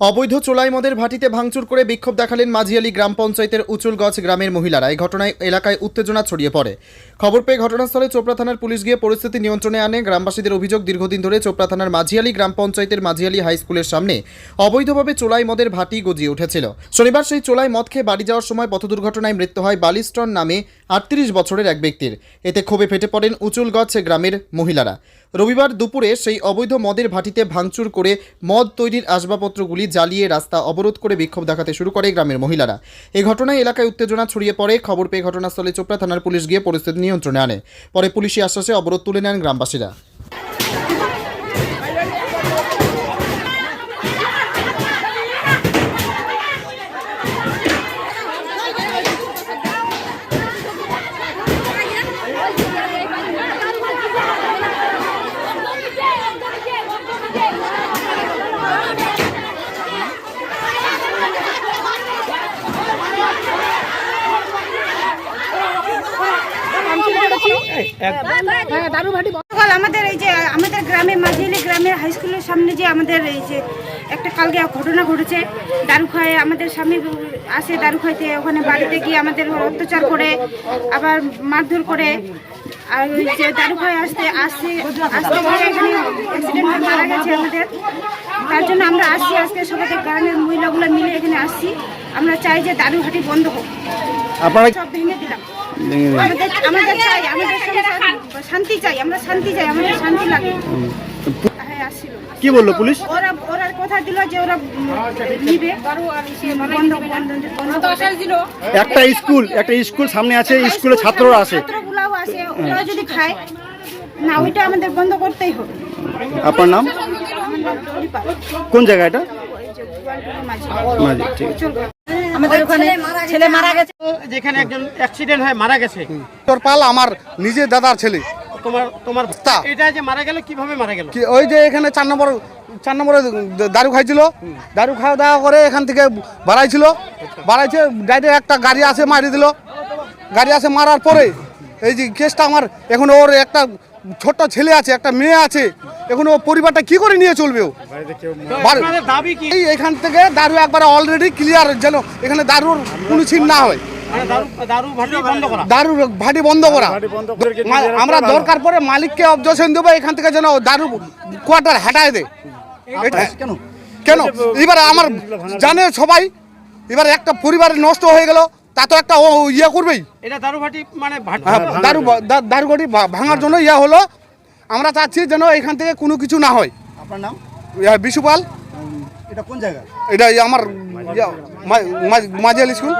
অবৈধ চোলাই মদের ভাটিতে ভাঙচুর করে বিক্ষোভ দেখালেন মাঝিয়ালি গ্রাম পঞ্চায়েতের উচুলগছ গ্রামের মহিলারা। এই ঘটনায় এলাকায় উত্তেজনা ছড়িয়ে পড়ে। খবর পেয়ে ঘটনাস্থলে চোপড়া থানার পুলিশ গিয়ে পরিস্থিতি নিয়ন্ত্রণে আনে। গ্রামবাসীদের অভিযোগ, দীর্ঘদিন ধরে চোপড়া থানার মাঝিয়ালি গ্রাম পঞ্চায়েতের মাঝিয়ালি হাই স্কুলের সামনে অবৈধভাবে চোলাই মদের ভাটি গজিয়ে উঠেছিল। শনিবার সেই চোলাই মদ খেয়ে বাড়ি যাওয়ার সময় পথ দুর্ঘটনায় মৃত্যু হয় বালিস্টন নামে আটত্রিশ বছরের এক ব্যক্তির। এতে ক্ষোভে ফেটে পড়েন উচুলগছ গ্রামের মহিলারা। রবিবার দুপুরে সেই অবৈধ মদের ভাটিতে ভাঙচুর করে মদ তৈরির আসবাবপত্রগুলি জ্বালিয়ে রাস্তা অবরোধ করে বিক্ষোভ দেখাতে শুরু করে গ্রামের মহিলারা। এই ঘটনায় এলাকায় উত্তেজনা ছড়িয়ে পড়ে। খবর পেয়ে ঘটনাস্থলে চোপড়া থানার পুলিশ গিয়ে পরিস্থিতি নিয়ন্ত্রণে আনে। পরে পুলিশি আশ্বাসে অবরোধ তুলে নেন গ্রামবাসীরা। হ্যাঁ, আমাদের এই যে আমাদের গ্রামে মাঝিলি গ্রামের হাই স্কুলের সামনে যে আমাদের এই যে একটা কালকে ঘটনা ঘটেছে দারু খায় আমাদের স্বামী আসে দারু খাইতে ওখানে বাড়িতে গিয়ে আমাদের অত্যাচার করে আবার মারধর করে আর ওই যে দারু খায় আসতে আসতে আসতে এখানে অ্যাক্সিডেন্ট মারা গেছে আমাদের। তার জন্য আমরা আসছি আজকে সবাই গ্রামের মহিলাগুলো মিলে এখানে আসছি। আমরা চাই যে দারু হাটি বন্ধ হোক। সব ভেঙে দিলাম। আমাদের আমাদের চাই আমাদের শান্তি চাই আমরা শান্তি চাই আমাদের শান্তি লাগে। হ্যাঁ আসছিল কি বলল পুলিশ? ওরা ওরা কথা দিল যে ওরা নিবে। বন্ধ বন্ধ বন্ধ। দিল একটা স্কুল একটা স্কুল সামনে আছে স্কুলে ছাত্ররা আছে। ছাত্রগুলাও আছে ওরা যদি খায় না ওইটা আমাদের বন্ধ করতেই হবে। আপনার নাম। কোন জায়গা এটা। আমাদের ওখানে ছেলে মারা গেছে। যেখানে একজন অ্যাক্সিডেন্ট হয়ে মারা গেছে। তোর পাল আমার নিজের দাদার ছেলে। তোমার তোমার এটা যে মারা গেল কীভাবে মারা গেল? ওই যে এখানে চার নম্বর চার নম্বরে দারু খাইছিল। দারু খাওয়া দাওয়া করে এখান থেকে বাড়াইছিল। বাড়াইছে ডাইরেক্ট একটা গাড়ি আসে মারি দিল। গাড়ি আসে মারার পরে এই যে কেসটা আমার এখন ওর একটা ছোট্ট ছেলে আছে একটা মেয়ে আছে এখন ও পরিবারটা কি করে নিয়ে চলবে ও? বাড়ি- আপনাদের দাবি কি? এই এখান থেকে দারু একবার অলরেডি ক্লিয়ার যেন এখানে দারুর কোনো ছিন না হয়। দারু দারু ভাটি বন্ধ করা। আমরা দরকার পরে মালিককে অবজেকশন দেবো এখান থেকে যেন দারু কোয়ার্টার হাঁটায় দে। কেন? কেন? এবার আমার জানে সবাই এবার একটা পরিবার নষ্ট হয়ে গেল তা তো একটা ও ইয়ে করবেই। এটা দারু মানে হ্যাঁ, দারু দা- দারু ভাঙার জন্য ইয়া হলো আমরা চাচ্ছি যেন এখান থেকে কোনো কিছু না হয়। আপনার নাম? বিশুপাল এটা কোন জায়গা? এটা আমার ইয়া, মাঝিয়াল স্কুল।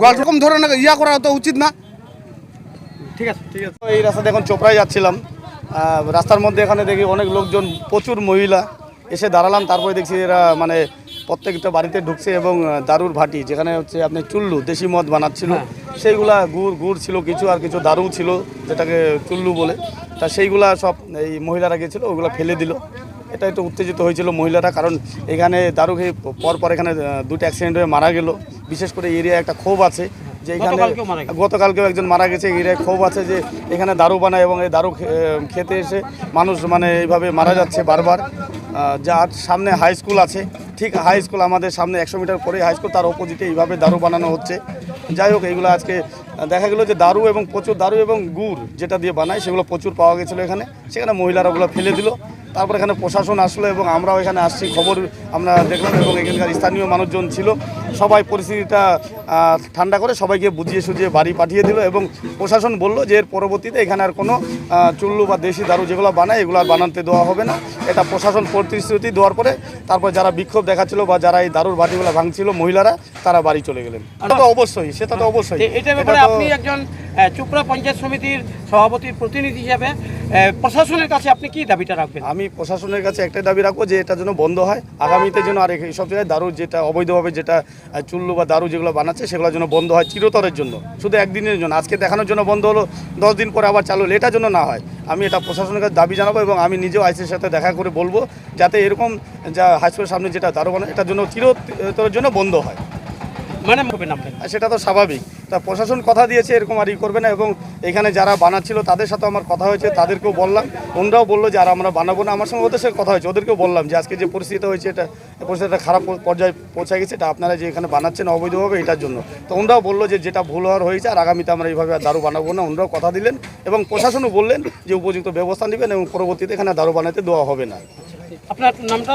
গোয়াল রকম ধরনের ইয়া করা তো উচিত না। ঠিক আছে ঠিক আছে। এই রাস্তাতে এখন চোপড়ায় যাচ্ছিলাম। রাস্তার মধ্যে এখানে দেখি অনেক লোকজন প্রচুর মহিলা। এসে দাঁড়ালাম তারপরে দেখছি এরা মানে প্রত্যেকটা বাড়িতে ঢুকছে এবং দারুর ভাটি যেখানে হচ্ছে আপনি চুল্লু দেশি মদ বানাচ্ছিল। সেইগুলা গুড় গুড় ছিল কিছু আর কিছু দারু ছিল যেটাকে চুল্লু বলে। তা সেইগুলা সব এই মহিলারা গেছিল ওগুলো ফেলে দিল। এটা একটু উত্তেজিত হয়েছিল মহিলারা কারণ এখানে দারু খেয়ে পর পর এখানে দুটো অ্যাক্সিডেন্ট হয়ে মারা গেল। বিশেষ করে এরিয়ায় একটা ক্ষোভ আছে যে এখানে গতকালকেও একজন মারা গেছে এরিয়ায় ক্ষোভ আছে যে এখানে দারু বানায় এবং এই দারু খেতে এসে মানুষ মানে এইভাবে মারা যাচ্ছে বারবার। যার সামনে হাই স্কুল আছে ঠিক হাই স্কুল আমাদের সামনে একশো মিটার পরে হাই স্কুল তার অপোজিটে এইভাবে দারু বানানো হচ্ছে। যাই হোক এইগুলো আজকে দেখা গেলো যে দারু এবং প্রচুর দারু এবং গুড় যেটা দিয়ে বানায় সেগুলো প্রচুর পাওয়া গেছিল এখানে। সেখানে মহিলারা ওগুলো ফেলে দিল। তারপর এখানে প্রশাসন আসলো এবং আমরাও এখানে আসছি খবর আমরা দেখলাম এবং এখানকার স্থানীয় মানুষজন ছিল। সবাই পরিস্থিতিটা ঠান্ডা করে সবাইকে বুঝিয়ে সুঝিয়ে বাড়ি পাঠিয়ে দিল এবং প্রশাসন বলল যে এর পরবর্তীতে এখানে আর কোনো চুল্লু বা দেশি দারু যেগুলো বানায় এগুলো আর বানাতে দেওয়া হবে না। এটা প্রশাসন প্রতিশ্রুতি দেওয়ার পরে তারপর যারা বিক্ষোভ দেখাচ্ছিল বা যারা এই দারুর বাটিগুলো ভাঙছিল মহিলারা তারা বাড়ি চলে গেলেন। সেটা তো অবশ্যই সেটা তো অবশ্যই। এ- এটার ব্যাপারে আপনি একজন চোপড়া পঞ্চায়েত সমিতির সভাপতির প্রতিনিধি হিসাবে প্রশাসনের কাছে আপনি কি দাবিটা রাখবেন? আমি প্রশাসনের কাছে একটাই দাবি রাখব যে এটা যেন বন্ধ হয়। আগামীতে যেন আর সব জায়গায় দারু যেটা অবৈধভাবে যেটা চুল্লু বা দারু যেগুলো বানাচ্ছে সেগুলো যেন বন্ধ হয় চিরতরের জন্য। শুধু একদিনের জন্য। আজকে দেখানোর জন্য বন্ধ হলো দশ দিন পরে আবার চালু হলো। এটার জন্য না হয়। আমি এটা প্রশাসনের কাছে দাবি জানাব এবং আমি নিজেও আইসির সাথে দেখা করে বলব যাতে এরকম যা হাই স্কুলের সামনে যেটা দারু বানায় এটার জন্য চিরতরের জন্য বন্ধ হয়। মানে সেটা তো স্বাভাবিক। তা প্রশাসন কথা দিয়েছে, এরকম আর ই করবে না এবং এখানে যারা বানাচ্ছিল তাদের সাথে আমার কথা হয়েছে, তাদেরকেও বললাম। ওনরাও বলল যে, আর আমরা বানাবো না। আমার সঙ্গে ওদের সাথে কথা হয়েছে, ওদেরকেও বললাম যে, আজকে যে পরিস্থিতি হয়েছে, এটা পরিস্থিতিটা খারাপ পর্যায়ে পৌঁছে গেছে, এটা আপনারা যে এখানে বানাচ্ছেন অবৈধভাবে, এটার জন্য। তো ওনরাও বলল যে, যেটা ভুল হওয়ার হয়েছে, আর আগামীতে আমরা এইভাবে আর দারু বানাবো না। ওনরাও কথা দিলেন এবং প্রশাসনও বললেন যে, উপযুক্ত ব্যবস্থা নেবেন এবং পরবর্তীতে এখানে দারু বানাতে দেওয়া হবে না। আপনার নামটা?